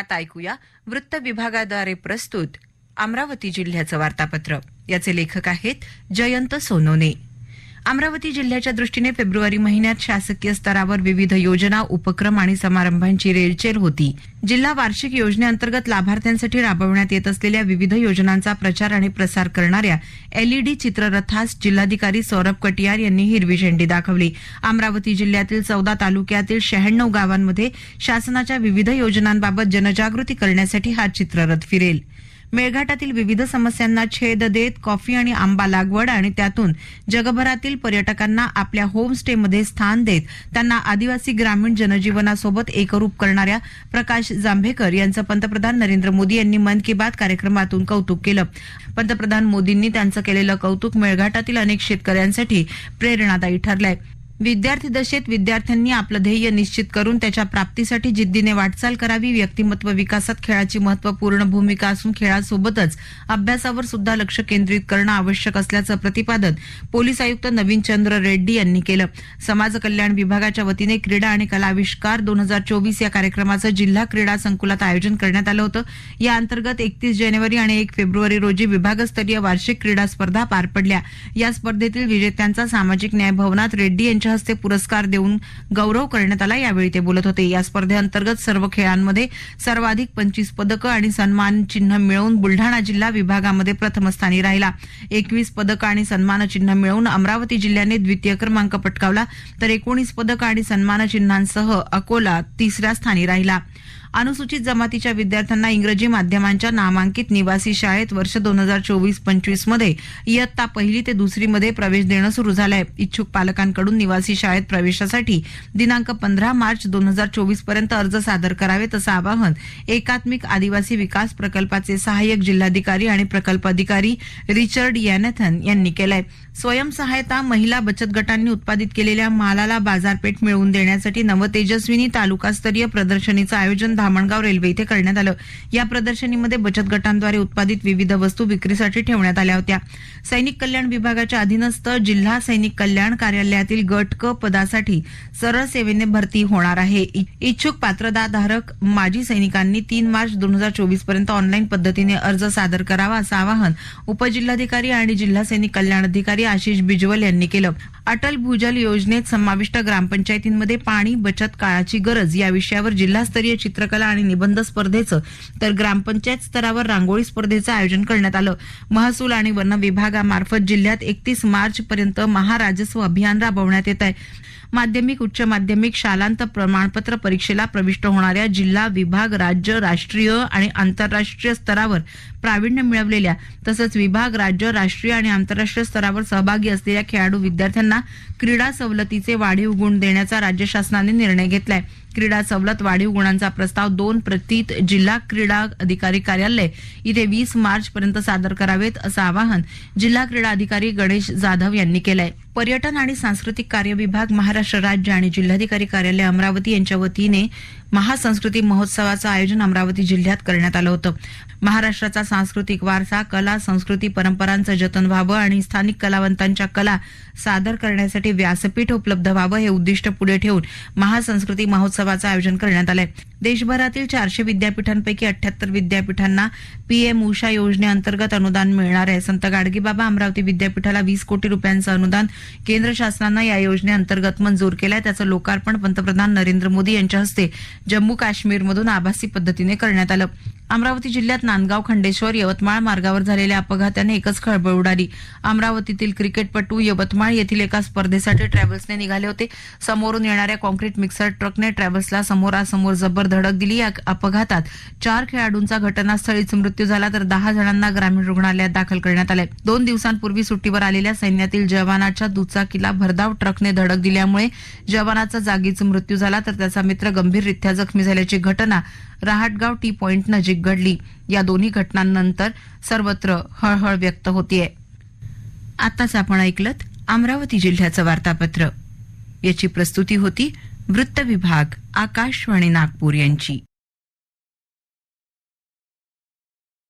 आता ऐकूया वृत्त विभागाद्वारे प्रस्तुत अमरावती जिल्ह्याचं वार्तापत्र. याचे लेखक आहेत जयंत सोनोने. अमरावती जिल्ह्याच्या दृष्टीने फेब्रुवारी महिन्यात शासकीय स्तरावर विविध योजना उपक्रम आणि समारंभांची रेलचेल होती. जिल्हा वार्षिक योजनेअंतर्गत लाभार्थ्यांसाठी राबवण्यात येत असलेल्या विविध योजनांचा प्रचार आणि प्रसार करणाऱ्या एलईडी चित्ररथास जिल्हाधिकारी सौरभ कटियार यांनी हिरवी झेंडी दाखवली. अमरावती जिल्ह्यातील चौदा तालुक्यातील शहाण्णव गावांमध्ये शासनाच्या विविध योजनांबाबत जनजागृती करण्यासाठी हा चित्ररथ फिरेल. मेळघाटातील विविध समस्यांना छेद देत कॉफी आणि आंबा लागवड आणि त्यातून जगभरातील पर्यटकांना आपल्या होमस्टेमध्ये स्थान देत त्यांना आदिवासी ग्रामीण जनजीवनासोबत एकरूप करणाऱ्या प्रकाश जांभेकर यांचं पंतप्रधान नरेंद्र मोदी यांनी मन की बात कार्यक्रमातून कौतुक केलं. पंतप्रधान मोदींनी त्यांचं केलेलं कौतुक मेळघाटातील अनेक शेतकऱ्यांसाठी प्रेरणादायी ठरलंय. विद्यार्थी दशेत विद्यार्थ्यांनी आपलं ध्येय निश्चित करून त्याच्या प्राप्तीसाठी जिद्दीने वाटचाल करावी. व्यक्तिमत्व विकासात खेळाची महत्त्वपूर्ण भूमिका असून खेळासोबतच अभ्यासावर सुद्धा लक्ष केंद्रित करणं आवश्यक असल्याचं प्रतिपादन पोलीस आयुक्त नवीन चंद्र रेड्डी यांनी केलं. समाज कल्याण विभागाच्या वतीने क्रीडा आणि कलाविष्कार दोन हजार चोवीस या कार्यक्रमाचं जिल्हा क्रीडा संकुलात आयोजन करण्यात आलं होतं. या अंतर्गत एकतीस जानेवारी आणि एक फेब्रुवारी रोजी विभागस्तरीय वार्षिक क्रीडा स्पर्धा पार पडल्या. या स्पर्धेतील विजेत्यांचा सामाजिक न्याय भवनात रेड्डी यांच्या हस्ते पुरस्कार देऊन गौरव करण्यात आला. यावेळी ते बोलत होते. या स्पर्धेअंतर्गत सर्व खेळांमध्ये सर्वाधिक पंचवीस पदकं आणि सन्मान चिन्ह मिळवून बुलढाणा जिल्हा विभागामध्ये प्रथम स्थानी राहिला. एकवीस पदकं आणि सन्मान चिन्ह मिळवून अमरावती जिल्ह्याने द्वितीय क्रमांक पटकावला. तर एकोणीस पदकं आणि सन्मान चिन्हांसह अकोला तिसऱ्या स्थानी राहिला. अनुसूचित जमातीच्या विद्यार्थ्यांना इंग्रजी माध्यमांच्या नामांकित निवासी शाळेत वर्ष दोन हजार चोवीस पंचवीसमध्ये इयत्ता पहिली ते दुसरी मध्ये प्रवेश देणं सुरू झालंय. इच्छुक पालकांकडून निवासी शाळेत प्रवेशासाठी दिनांक पंधरा मार्च दोन हजार चोवीसपर्यंत अर्ज सादर करावेत असं आवाहन एकात्मिक आदिवासी विकास प्रकल्पाचे सहाय्यक जिल्हाधिकारी आणि प्रकल्प अधिकारी रिचर्ड यॅनथन यांनी केलंय. स्वयंसहायता महिला बचत गटांनी उत्पादित केलेल्या मालाला बाजारपेठ मिळवून देण्यासाठी नवतेजस्विनी तालुकास्तरीय प्रदर्शनीचं आयोजन धामणगाव रेल्वे इथे करण्यात आलं. या प्रदर्शनीमध्ये बचत गटांद्वारे उत्पादित विविध वस्तू विक्रीसाठी ठेवण्यात आल्या होत्या. सैनिक कल्याण विभागाच्या अधीनस्थ जिल्हा सैनिक कल्याण कार्यालयातील गट क पदासाठी सरळ सेवेने भरती होणार आहे. इच्छुक पात्रताधारक माजी सैनिकांनी तीन मार्च दोन हजार चोवीसपर्यंत ऑनलाईन पद्धतीने अर्ज सादर करावा असं आवाहन उपजिल्हाधिकारी आणि जिल्हा सैनिक कल्याण अधिकारी आशिष बिजवल यांनी केलं. अटल भूजल योजनेत समाविष्ट ग्रामपंचायतींमध्ये पाणी बचत काळाची गरज या विषयावर जिल्हास्तरीय चित्र चित्रकला आणि निबंध स्पर्धेचं तर ग्रामपंचायत स्तरावर रांगोळी स्पर्धेचं आयोजन करण्यात आलं. महसूल आणि वन विभागामार्फत जिल्ह्यात एकतीस मार्च पर्यंत महाराजस्व अभियान राबवण्यात येत आहे. माध्यमिक उच्च माध्यमिक शालांत प्रमाणपत्र परीक्षेला प्रविष्ट होणाऱ्या जिल्हा विभाग राज्य राष्ट्रीय आणि आंतरराष्ट्रीय स्तरावर प्रावीण्य मिळवलेल्या तसंच विभाग राज्य राष्ट्रीय आणि आंतरराष्ट्रीय स्तरावर सहभागी असलेल्या खेळाडू विद्यार्थ्यांना क्रीडा सवलतीचे वाढीव गुण देण्याचा राज्य शासनाने निर्णय घेतलाय. क्रीडा सवलत वाढीव गुणांचा प्रस्ताव दोन प्रतीत जिल्हा क्रीडा अधिकारी कार्यालय इथे वीस मार्च पर्यंत सादर करावेत असं आवाहन जिल्हा क्रीडा अधिकारी गणेश जाधव यांनी केलंय. पर्यटन आणि सांस्कृतिक कार्य विभाग महाराष्ट्र राज्य आणि जिल्हाधिकारी कार्यालय अमरावती यांच्या वतीने महासंस्कृती महोत्सवाचं आयोजन अमरावती जिल्ह्यात करण्यात आलं होतं. महाराष्ट्राचा सांस्कृतिक वारसा कला संस्कृती परंपरांचं जतन व्हावं आणि स्थानिक कलावंतांच्या कला सादर करण्यासाठी व्यासपीठ उपलब्ध व्हावं हे उद्दिष्ट पुढे ठेवून महासंस्कृती महोत्सवाचं आयोजन करण्यात आलंय. देशभरातील चारशे विद्यापीठांपैकी अठ्याहत्तर विद्यापीठांना पीएम उषा योजनेअंतर्गत अनुदान मिळणार आहे. संत गाडगेबाबा अमरावती विद्यापीठाला वीस कोटी रुपयांचं अनुदान केंद्र शासनानं या योजनेअंतर्गत मंजूर केलंय. त्याचं लोकार्पण पंतप्रधान नरेंद्र मोदी यांच्या हस्ते जम्मू काश्मीरमधून आभासी पद्धतीने करण्यात आलं. अमरावती जिल्ह्यात नांदगाव खंडेश्वर यवतमाळ मार्गावर झालेल्या अपघाताने एकच खळबळ उडाली. अमरावतीतील क्रिकेटपटू यवतमाळ येथील एका स्पर्धेसाठी ट्रॅव्हल्सने निघाले होते. समोरून येणाऱ्या कॉन्क्रीट मिक्सर ट्रकने ट्रॅव्हल्सला समोरासमोर जबर धडक दिली. या अपघातात चार खेळाडूंचा घटनास्थळीच मृत्यू झाला तर दहा जणांना ग्रामीण रुग्णालयात दाखल करण्यात आले. दोन दिवसांपूर्वी सुट्टीवर आलेल्या सैन्यातील जवानाच्या दुचाकीला भरधाव ट्रकने धडक दिल्यामुळे जवानाचा जागीच मृत्यू झाला तर त्याचा मित्र गंभीररित्या जखमी झाल्याची घटना रहाटगाव टी पॉइंट नजीक घडली. या दोन्ही घटनांनंतर सर्वत्र हळहळ व्यक्त होतीये. आताच आपण ऐकलत अमरावती जिल्ह्याचं वार्तापत्र. याची प्रस्तुती होती वृत्त विभाग आकाशवाणी नागपूर यांची.